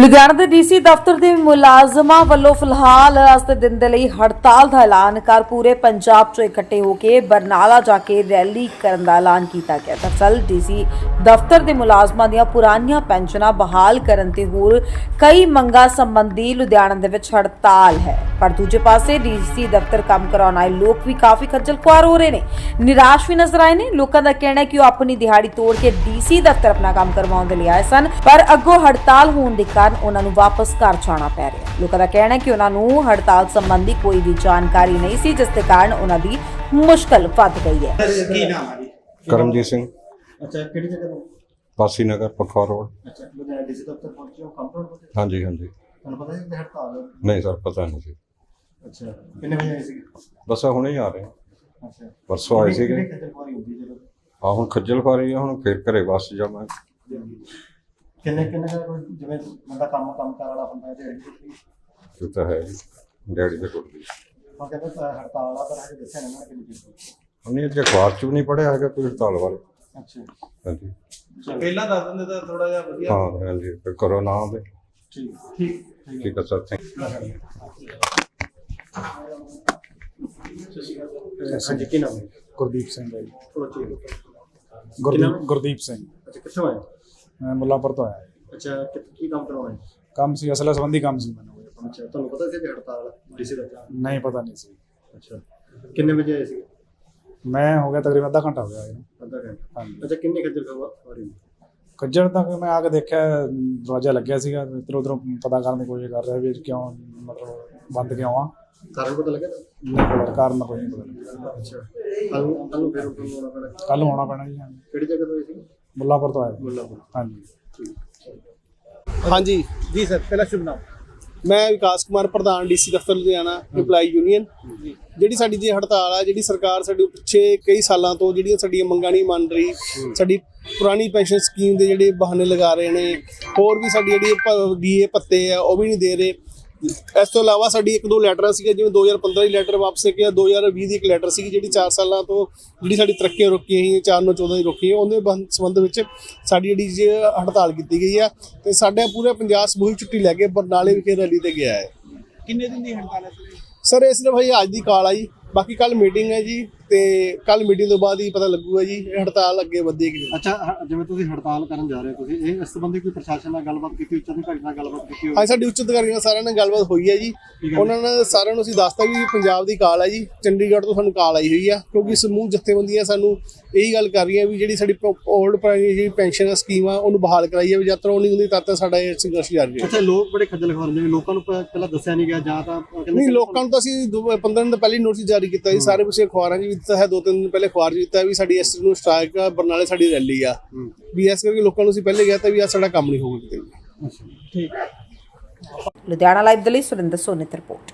ਲੁਧਿਆਣਾ ਦੇ ਡੀਸੀ ਦਫ਼ਤਰ ਦੇ ਮੁਲਾਜ਼ਮਾਂ ਵੱਲੋਂ ਫਿਲਹਾਲ ਅੱਜ ਦੇ ਦਿਨ ਦੇ ਲਈ ਹੜਤਾਲ ਦਾ ਐਲਾਨ ਕਰ ਪੂਰੇ ਪੰਜਾਬ 'ਚੋਂ ਇਕੱਠੇ ਹੋ ਕੇ ਬਰਨਾਲਾ ਜਾ ਕੇ ਰੈਲੀ ਕਰਨ ਦਾ ਐਲਾਨ ਕੀਤਾ ਗਿਆ। ਦਰਅਸਲ ਡੀਸੀ ਦਫ਼ਤਰ ਦੇ ਮੁਲਾਜ਼ਮਾਂ ਦੀਆਂ ਪੁਰਾਣੀਆਂ ਪੈਨਸ਼ਨਾਂ ਬਹਾਲ ਕਰਨ ਤੇ ਹੋਰ ਕਈ ਮੰਗਾਂ ਸੰਬੰਧੀ ਲੁਧਿਆਣਾ ਦੇ ਵਿੱਚ ਹੜਤਾਲ ਹੈ। ਪਰ ਦੂਜੇ ਪਾਸੇ ਡੀਸੀ ਦਫ਼ਤਰ ਕੰਮ ਕਰਾਉਣ ਆਏ ਲੋਕ ਵੀ ਕਾਫੀ ਖੱਜਲ ਖੁਆਰ ਹੋ ਰਹੇ ਨੇ। ਨਿਰਾਸ਼ ਵੀ ਨਜ਼ਰ ਆਏ ਨੇ। ਲੋਕਾਂ ਦਾ ਕਹਿਣਾ ਹੈ ਕਿ ਉਹ ਆਪਣੀ ਦਿਹਾੜੀ ਤੋੜ ਕੇ ਡੀਸੀ ਦਫ਼ਤਰ ਆਪਣਾ ਕੰਮ ਕਰਵਾਉਣ ਦੇ ਲਈ ਆਏ ਸਨ, ਪਰ ਅੱਗੋਂ ਹੜਤਾਲ ਹੋਣ ਦੇ ਕਾਰਨ ਉਹਨਾਂ ਨੂੰ ਵਾਪਸ ਘਰ ਜਾਣਾ ਪੈ ਰਿਹਾ। ਲੋਕਾਂ ਦਾ ਕਹਿਣਾ ਹੈ ਕਿ ਉਹਨਾਂ ਨੂੰ ਹੜਤਾਲ ਸੰਬੰਧੀ ਕੋਈ ਵੀ ਜਾਣਕਾਰੀ ਨਹੀਂ ਸੀ ਜਿਸ ਦੇ ਕਾਰਨ ਉਹਨਾਂ ਦੀ ਮੁਸ਼ਕਲ ਵੱਧ ਗਈ ਹੈ। ਕੀ ਨਾਮ ਹੈ ਜੀ? ਕਰਮਜੀਤ ਸਿੰਘ। ਅੱਛਾ ਕਿਹੜੀ ਜਗ੍ਹਾ ਤੋਂ? ਪਾਸੀ ਨਗਰ ਪਖਵਾ ਰੋਡ। ਅੱਛਾ ਲੁਧਿਆਣਾ ਡੀਸੀ ਦਫ਼ਤਰ ਪਹੁੰਚੇ ਹੋ ਹਾਂਜੀ ਹਾਂਜੀ। ਤੁਹਾਨੂੰ ਪਤਾ ਹੈ ਕਿ ਹੜਤਾਲ ਹੈ ਨਹੀਂ ਸਰ ਪਤਾ ਨਹੀਂ ਸੀ। ਅੱਛਾ ਕਿੰਨੇ ਵਜੇ ਆਏ ਸੀ ਬਸ ਆਹ ਹੁਣੇ ਹੀ ਆ ਰਹੇ। ਹਾਂ। ਅੱਛਾ। ਪਰਸੋਂ ਆਏ ਸੀਗੇ। ਕਿੰਨੀ ਖੱਜਲ ਖੁਆਰੀ ਹੁੰਦੀ ਜਦੋਂ? ਆ ਹੁਣ ਖੱਜਲ ਖੁਆਰੀ ਆ ਹੁਣ ਫੇਰ ਘਰੇ ਵਾਪਸ ਜਾਵਾਂਗੇ। ਕਿੰਨੇ ਕਿੰਨੇ ਦਾ ਕੋਈ ਜਿਵੇਂ ਬੰਦਾ ਕੰਮ ਕੰਮ ਕਰ ਵਾਲਾ ਹੁੰਦਾ ਛੁੱਟੀ ਇਹ ਤਾਂ ਹੈ ਜੀ ਡੈਡੀ ਦੇ ਕੋਲ ਵੀ ਉਹ ਕਹਿੰਦੇ ਤਾਂ ਹੜਤਾਲ ਆ ਪਰ ਹਜੇ ਦੱਸਿਆ ਨਹੀਂ ਨਾ ਕਿੰਨੀ ਚਿਰ ਉਹਨੇ ਅੱਜ ਅਖਬਾਰ ਚ ਵੀ ਨਹੀਂ ਪੜਿਆ ਹੈਗਾ ਕੋਈ ਹੜਤਾਲ ਬਾਰੇ। ਅੱਛਾ ਹਾਂਜੀ। ਪਹਿਲਾਂ ਦੱਸ ਦਿੰਦੇ ਤਾਂ ਥੋੜਾ ਜਿਹਾ ਵਧੀਆ। ਹਾਂ ਹਾਂਜੀ ਫਿਰ ਕਰੋ ਨਾ ਆਵੇ ਠੀਕ ਠੀਕ ਠੀਕ। ਹੈ ਸਰ ਥੈਂਕ ਹਾਂਜੀ ਕੀ ਨਾਮ ਹੈ? ਗੁਰਦੀਪ ਸਿੰਘ ਹੈ ਜੀ। ਥੋੜਾ ਚੇਕ ਗੁਰਦੀਪ ਗੁਰਦੀਪ ਸਿੰਘ। ਅੱਛਾ ਕਿੱਥੋਂ ਆਏ ਮੈਂ ਮੁੱਲਾਂਪੁਰ ਤੋਂ ਆਇਆ ਜੀ। ਅੱਛਾ ਕਿ- ਕੀ ਕੰਮ ਕਰਾਉਣਾ ਹੈ ਕੰਮ ਸੀ ਅਸਲਾ ਸੰਬੰਧੀ ਕੰਮ ਸੀ ਮੈਨੂੰ ਆਪਣਾ। ਅੱਛਾ ਤੁਹਾਨੂੰ ਪਤਾ ਸੀ ਕਿ ਹੜਤਾਲ ਡੀਸੀ ਦਾ ਨਹੀਂ ਪਤਾ ਨਹੀਂ ਸੀ। ਅੱਛਾ ਕਿੰਨੇ ਵਜੇ ਆਏ ਸੀ? ਮੈਂ ਹੋ ਗਿਆ ਤਕਰੀਬਨ ਅੱਧਾ ਘੰਟਾ ਹੋ ਗਿਆ ਇਹਨੂੰ। ਅੱਧਾ ਘੰਟਾ। ਹਾਂਜੀ। ਅੱਛਾ ਕਿੰਨੇ ਖੱਜਲ ਖੁਆਰੀ ਕੱਜਣ ਤੱਕ ਮੈਂ ਆ ਕੇ ਦੇਖਿਆ ਅਮ, ਦਰਵਾਜ਼ਾ ਲੱਗਿਆ ਸੀਗਾ ਇੱਧਰ ਉੱਧਰ ਪਤਾ ਕਰਨ ਦੀ ਕੋਸ਼ਿਸ਼ ਕਰ ਰਿਹਾ ਵੀ ਇਹ ਕਿਉਂ ਮਤਲਬ ਬੰਦ ਕਿਉਂ ਆ। ਕਾਰਨ ਪਤਾ ਲੱਗਿਆ? ਨਹੀਂ ਪਤਾ ਕਾਰਨ ਕੋਈ ਨਹੀਂ ਪਤਾ। ਅੱਛਾ ਕੱਲ ਕੱਲ ਨੂੰ ਫਿਰ ਨੂੰ ਆਉਣਾ ਪੈਣਾ ਕੱਲ ਹੋਣਾ ਪੈਣਾ ਜੀ ਹਾਂਜੀ। ਕਿਹੜੀ ਜਗ੍ਹਾ ਤੋਂ ਆਏ ਸੀ? ਮੁੱਲਾਂਪੁਰ ਤੋਂ ਆਇਆ। ਮੁੱਲਾਪੁਰ। ਹਾਂਜੀ। ਹਾਂਜੀ। ਜੀ ਸਰ ਪਹਿਲਾ ਸ਼ੁਭ ਨਾਮ। ਮੈਂ ਵਿਕਾਸ ਕੁਮਾਰ ਪ੍ਰਧਾਨ ਡੀਸੀ ਦਫ਼ਤਰ ਲੁਧਿਆਣਾ EMPLOYE ਯੂਨੀਅਨ ਜਿਹੜੀ ਸਾਡੀ ਜੀ ਹੜਤਾਲ ਆ ਜਿਹੜੀ ਸਰਕਾਰ ਸਾਡੇ ਪਿੱਛੇ ਕਈ ਸਾਲਾਂ ਤੋਂ ਜਿਹੜੀਆਂ ਸਾਡੀਆਂ ਮੰਗਾਂ ਨਹੀਂ ਮੰਨ ਰਹੀ ਸਾਡੀ ਪੁਰਾਣੀ ਪੈਨਸ਼ਨ ਸਕੀਮ ਦੇ ਜਿਹੜੇ ਬਹਾਨੇ ਲਗਾ ਰਹੇ ਨੇ ਹੋਰ ਵੀ ਸਾਡੀ ਜਿਹੜੀ ਡੀਏ ਪੱਤੇ ਆ ਉਹ ਵੀ ਨਹੀਂ ਦੇ ਰਹੇ। ਇਸ ਤੋਂ ਇਲਾਵਾ ਸਾਡੀ ਇੱਕ ਦੋ ਲੈਟਰਾਂ ਸੀਗੇ ਜਿਵੇਂ 2015 ਦੀ ਲੈਟਰ ਵਾਪਸ ਗਿਆ 2020 ਦੀ ਇੱਕ ਲੈਟਰ ਸੀਗੀ ਜਿਹੜੀ 4 ਸਾਲਾਂ ਤੋਂ ਜਿਹੜੀ ਸਾਡੀ ਤਰੱਕੀਆਂ ਰੁਕੀਆਂ ਸੀ 4 ਨੂੰ 14 ਦੀ ਰੁਕੀ ਉਹਦੇ ਬੰਦ- ਸੰਬੰਧ ਵਿੱਚ ਸਾਡੀ ਜਿਹੜੀ ਜੀ ਹੜਤਾਲ ਕੀਤੀ ਗਈ ਆ ਤੇ ਸਾਡੇ ਪੂਰੇ ਪੰਜਾਬ ਸਮੂਹਿਕ ਛੁੱਟੀ ਲੈ ਕੇ ਬਰਨਾਲੇ ਵਿਖੇ ਰੈਲੀ ਤੇ ਗਿਆ ਹੈ। ਕਿੰਨੇ ਦਿਨ ਦੀ ਹੜਤਾਲ ਹੈ ਸਰ? ਇਹ ਸਿਰਫ ਅੱਜ ਦੀ ਕਾਲ ਆ ਜੀ ਬਾਕੀ ਕੱਲ ਮੀਟਿੰਗ ਹੈ ਜੀ। ਤੇ ਕੱਲ ਮੀਟਿੰਗ ਤੋਂ ਬਾਅਦ ਹੀ ਪਤਾ ਲੱਗੂਗਾ ਜੀ ਇਹ ਹੜਤਾਲ ਅੱਗੇ ਵਧੇਗੀ ਜੀ। ਅੱਛਾ ਹ- ਜਿਵੇਂ ਤੁਸੀਂ ਹੜਤਾਲ ਕਰਨ ਜਾ ਰਹੇ ਹੋ ਤੁਸੀਂ ਇਹ ਇਸ ਸੰਬੰਧੀ ਕੋਈ ਪ੍ਰਸ਼ਾਸਨ ਨਾਲ ਗੱਲਬਾਤ ਕੀਤੀ ਉੱਚ ਅਧਿਕਾਰੀ ਨਾਲ ਗੱਲਬਾਤ ਕੀਤੀ ਹੋਈ? ਹਾਂ ਸਾਡੀ ਉੱਚ ਅਧਿਕਾਰੀਆਂ ਨਾਲ ਸਾਰਿਆਂ ਨਾਲ ਗੱਲਬਾਤ ਹੋਈ ਹੈ ਜੀ। ਉਹਨਾਂ ਨੇ ਸਾਰਿਆਂ ਨੂੰ ਅਸੀਂ ਦੱਸਤਾ ਵੀ ਪੰਜਾਬ ਦੀ ਕਾਲ ਹੈ ਜੀ ਚੰਡੀਗੜ੍ਹ ਤੋਂ ਸਾਨੂੰ ਕਾਲ ਆਈ ਹੋਈ ਆ ਕਿਉਂਕਿ ਸਮੂਹ ਜਥੇਬੰਦੀਆਂ ਸਾਨੂੰ ਇਹੀ ਗੱਲ ਕਰ ਰਹੀਆਂ ਵੀ ਜਿਹੜੀ ਸਾਡੀ 올ਡ ਪੁਰਾਣੀ ਜਿਹੜੀ ਪੈਨਸ਼ਨ ਸਕੀਮ ਆ ਉਹਨੂੰ ਬਹਾਲ ਕਰਾਈ ਜਾਵੇ ਜਦ ਤੱਕ ਉਹ ਨਹੀਂ ਹੁੰਦੀ ਤਦ ਤੱਕ ਸਾਡਾ ਇਹ ਸੰਘਰਸ਼ ਜਾਰੀ ਹੈ ਅੱਛਾ ਲੋਕ ਬੜੇ ਖੱਜਲ ਖਵਾਰ ਨੇ ਲੋਕਾਂ ਨੂੰ ਪ- ਪਹਿਲਾਂ ਦੱਸਿਆ ਨਹੀਂ ਗਿਆ ਜਾਂ ਤਾਂ ਕਹਿੰਦੇ ਨਹੀਂ ਲੋਕਾਂ ਨੂੰ ਤਾਂ ਅਸੀਂ 15 ਦਿਨ ਤੋਂ ਪਹਿਲੇ ਨੋਟਿਸ ਜਾਰੀ ਕੀਤਾ ਜੀ ਸਾਰੇ ਪਿਛੇ ਅਖਬਾਰਾਂ 'ਚ ਵੀ ਦਿੱਤਾ ਹੈ ਦੋ ਤਿੰਨ ਦਿਨ ਪਹਿਲੇ ਅਖਬਾਰ 'ਚ ਦਿੱਤਾ ਵੀ ਸਾਡੀ ਇਸ ਨੂੰ ਸਟ੍ਰਾਈਕ ਆ ਬਰਨਾਲੇ ਸਾਡੀ ਰੈਲੀ ਆ। ਵੀ ਇਸ ਕਰਕੇ ਲੋਕਾਂ ਨੂੰ ਅਸੀਂ ਪਹਿਲੇ ਕਿਹਾ ਤਾਂ ਵੀ ਆ ਸਾਡਾ ਕੰਮ ਨਹੀਂ ਹੋਊਗਾ ਕਿਤੇ ਠੀਕ ਲੁਧਿਆਣਾ ਲਾਈਵ ਦੇ ਲਈ ਸੁਰਿੰਦਰ ਸੋਨੀ ਰਿਪੋਰਟ।